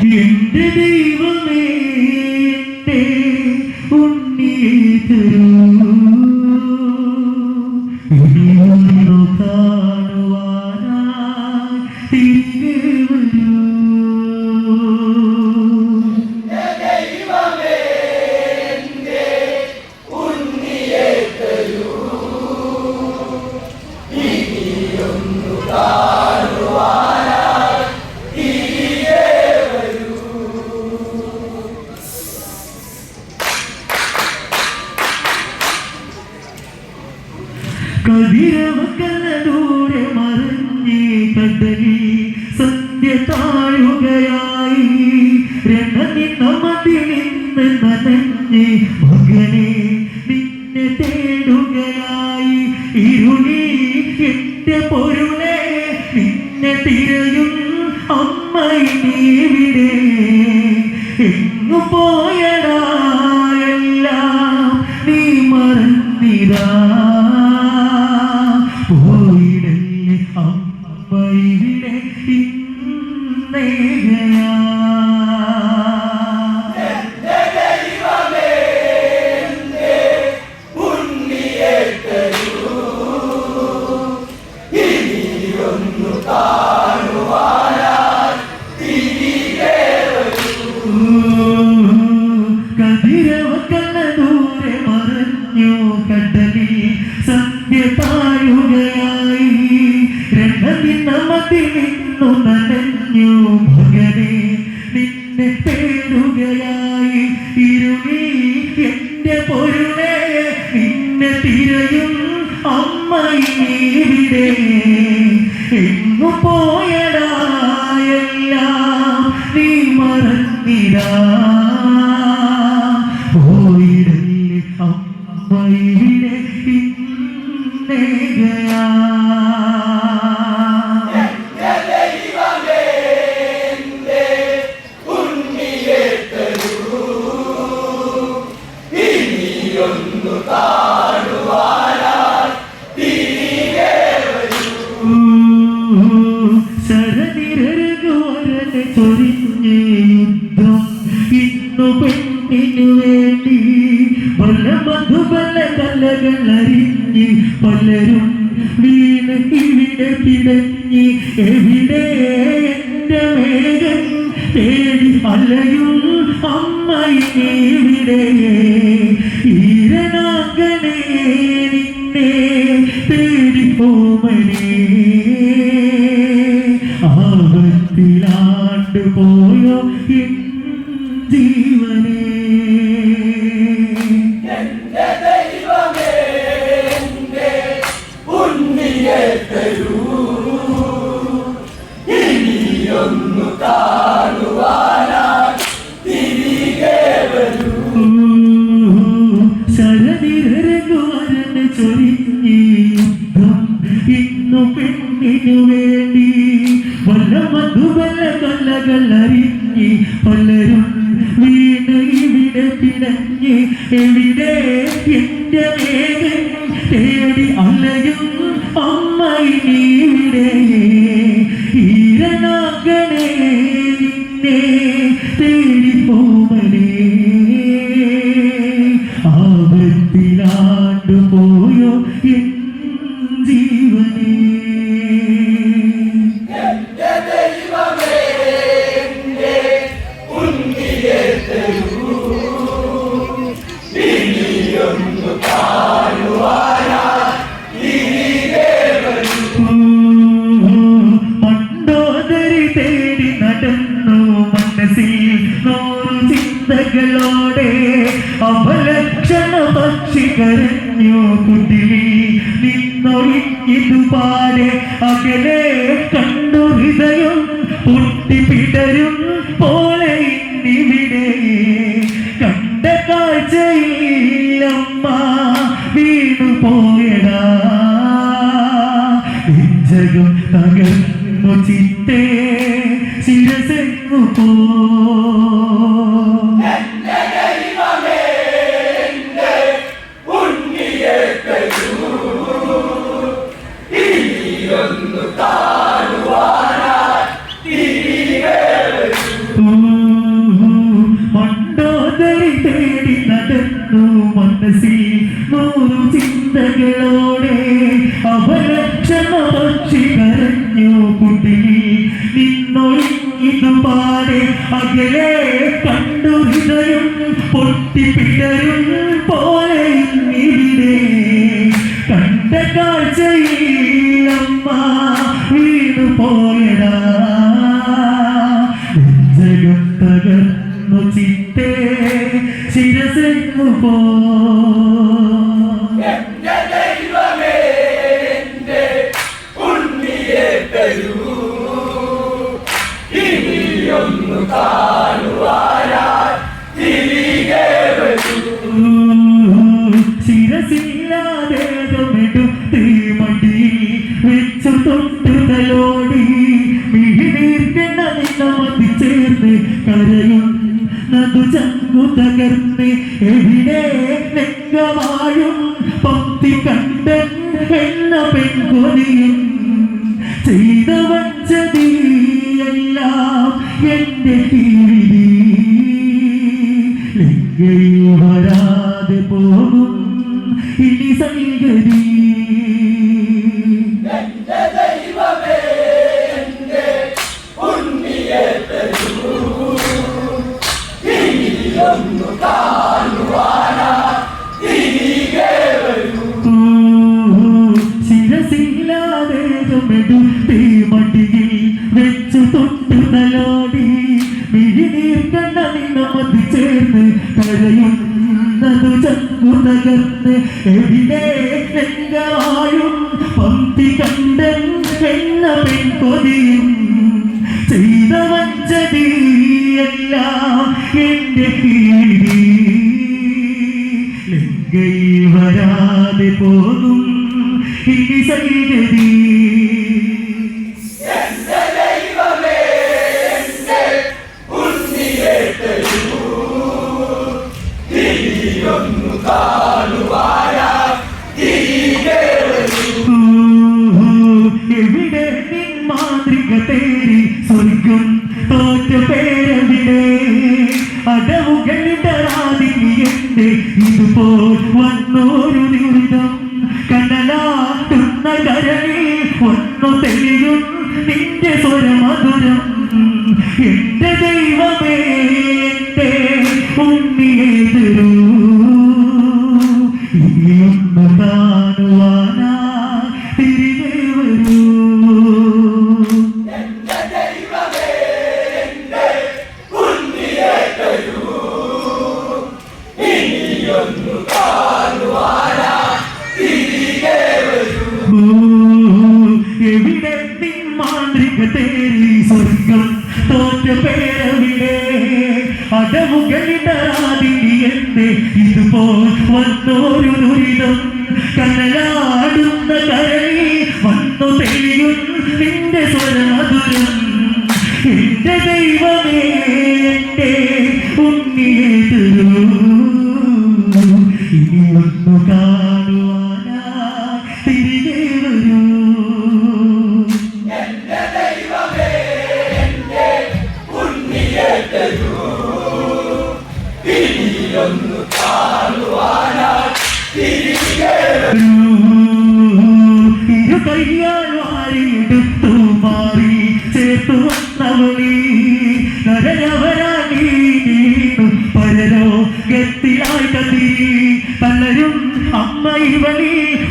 എന്റെ ദൈവമേ ഉണ്ണിയെ തരൂ കാണുവാനായി തിരികെ വരൂ. കതിരവക്കല്ലൂടെ തേടുകയായി ഇരുളി എന്റെ പൊരുളെ നിന്നെ തിരയും അമ്മ നീവിടെ എങ്ങു പോയടാ ഇന്നു പെണ്ണിനു വേണ്ടി പല മധുബല കലകൾ അറിഞ്ഞ് പലരും വീണ് ഇവിടെ പിടഞ്ഞ് എവിടെ? എന്റെ വേഗം തേടി അലയും അമ്മയിവിടെ ഈരനാകണേ നിന്നെ തേടി പോമനേ ആപത്തിലാണ്ട് പോയോ ജീവനേ. പെണ്ണിനു വേണ്ടി വല്ല മധുബല കല്ലകൾ അറിഞ്ഞ് പലരും വീണ് ഇവിടെ പിടഞ്ഞ് എവിടെ എന്റെ ചിന്തകളോടെ അവലക്ഷണ പക്ഷി കരഞ്ഞു കുട്ടിലി നിന്നൊഴിഞ്ഞിതുപാലെ അകലെ കണ്ടു ഹൃദയം പൊട്ടിപ്പിടരും പോലെ ഇന്നിവിടെ. കണ്ട കാഴ്ചയില്ലമ്മ വീണു പോയടാ. നെഞ്ചകം തകർന്നു ചിത്തേ ശിരസെങ്ങു പോ അകലെ കണ്ടു ഹൃദയം പൊട്ടിപ്പിടരും പോലെ ഇവിടെ കണ്ട കാഴ്ചയില്ലമ്മ വീണു പോയടാ നെഞ്ചകം തകർന്നു ചിത്തേ ശിരസെന്നു പോ ശിരസില്ലാതെ തീമടിയിൽ വെച്ചു തൊട്ടു തലോടി മിഴിനീർക്കണ നിന്നമതി ചേർന്ന് കരയുന്നതു ചങ്കു തകർന്ന് എവിടെ ലെങ്കമായും പത്തി കണ്ടൻ എന്ന പെൺകൊതിയും തകർന്ന് എവിടെ രംഗമായും പന്തി കണ്ടൻ എന്ന പെൺകൊതിയും ചെയ്ത വഞ്ചതിയെല്ലാം എന്റെ കീഴി ലങ്കയിൽ വരാതെ പോകും ഇനി സൈകരി നിന്റെ സ്വരമധുരം എന്റെ ദൈവമേ എന്റെ ഉണ്ണിയെതിരൂ. ഇനിയൊന്നു കാണുവാനാ തിരികെ സ്വർഗം. തോറ്റ പേരവിടെ അടവുകളിടറാതിനി എന്റെ ഇതുപോൽ വന്നൊരു ദുരിതം. കനലാടുന്ന കരളി വന്നു തെളിയും നിന്റെ സ്വരമധുരം. എന്റെ ദൈവമേ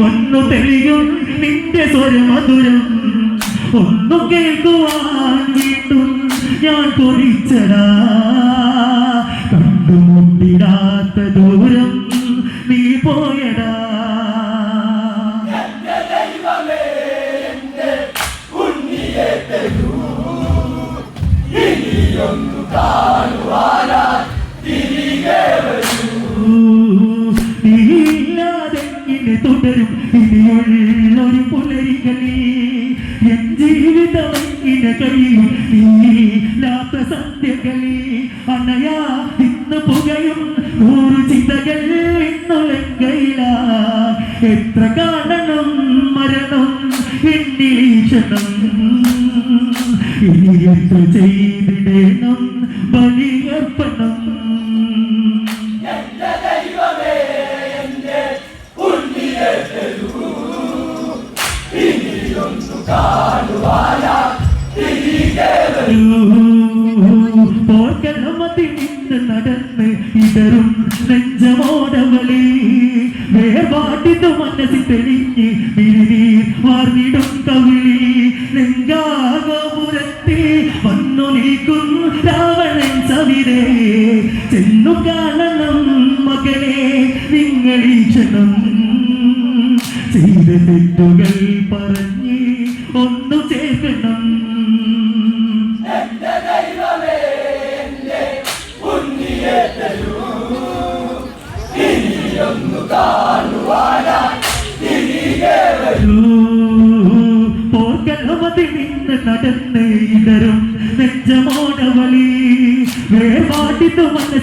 ഒന്നു തെളിയും നിന്റെ സ്വരമധുരം ഒന്നു കേൾക്കുവാൻ വീണ്ടും ഞാൻ പൊരിച്ചടാ കണ്ടുമുട്ടിടാത്ത ദൂരം നീ പോയടാ. എന്റെ ദൈവമേ തുടരും ഇനിയുള്ളൊരു എൻ ജീവിതം ഇന കഴിയും സന്ധ്യകളിൽ അണയാ ഇന്ന് പുകയും നൂറ് ചിന്തകൾ ഇന്നുലങ്കയില എത്ര കാണണം മരണം എന്നീക്ഷണം നടന്ന് ഇതരും നെഞ്ചമോടവർ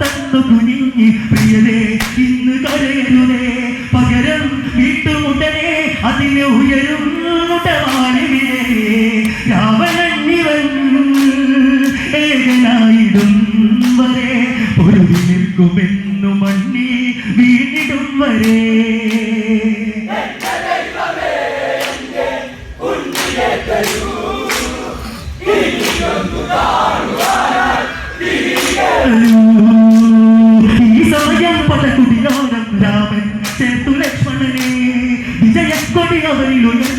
തന്നു കുനിഞ്ഞ് പ്രിയനെ.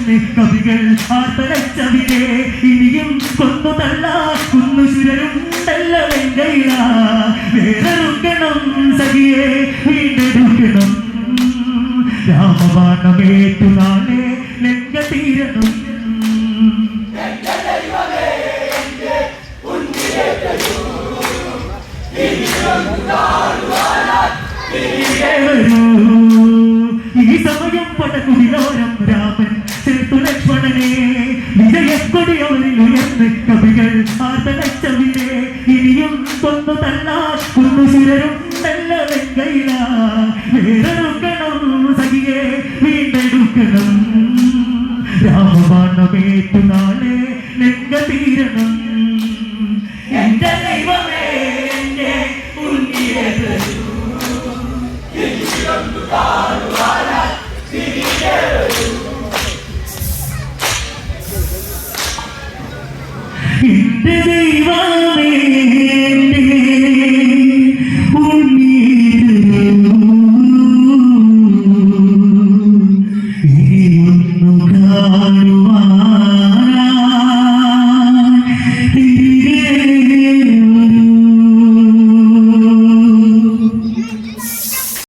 കവികൾ ആർത്തലച്ചവിരെ ഇനിയും കൊന്നു തള്ള കുന്നു ചുരരുണ്ടല്ലോ വെങ്കയില. വേറൊരുക്കണം സഖിയെ വീണ്ടെടുക്കണം. രാമബാണമേറ്റു നാളെ നിങ്ങൾ പാർത്ത കച്ചവിലെ ഇനിയും കൊന്നു തന്നാൽ കുന്നു ചിരരും നല്ല വെങ്കയിൽ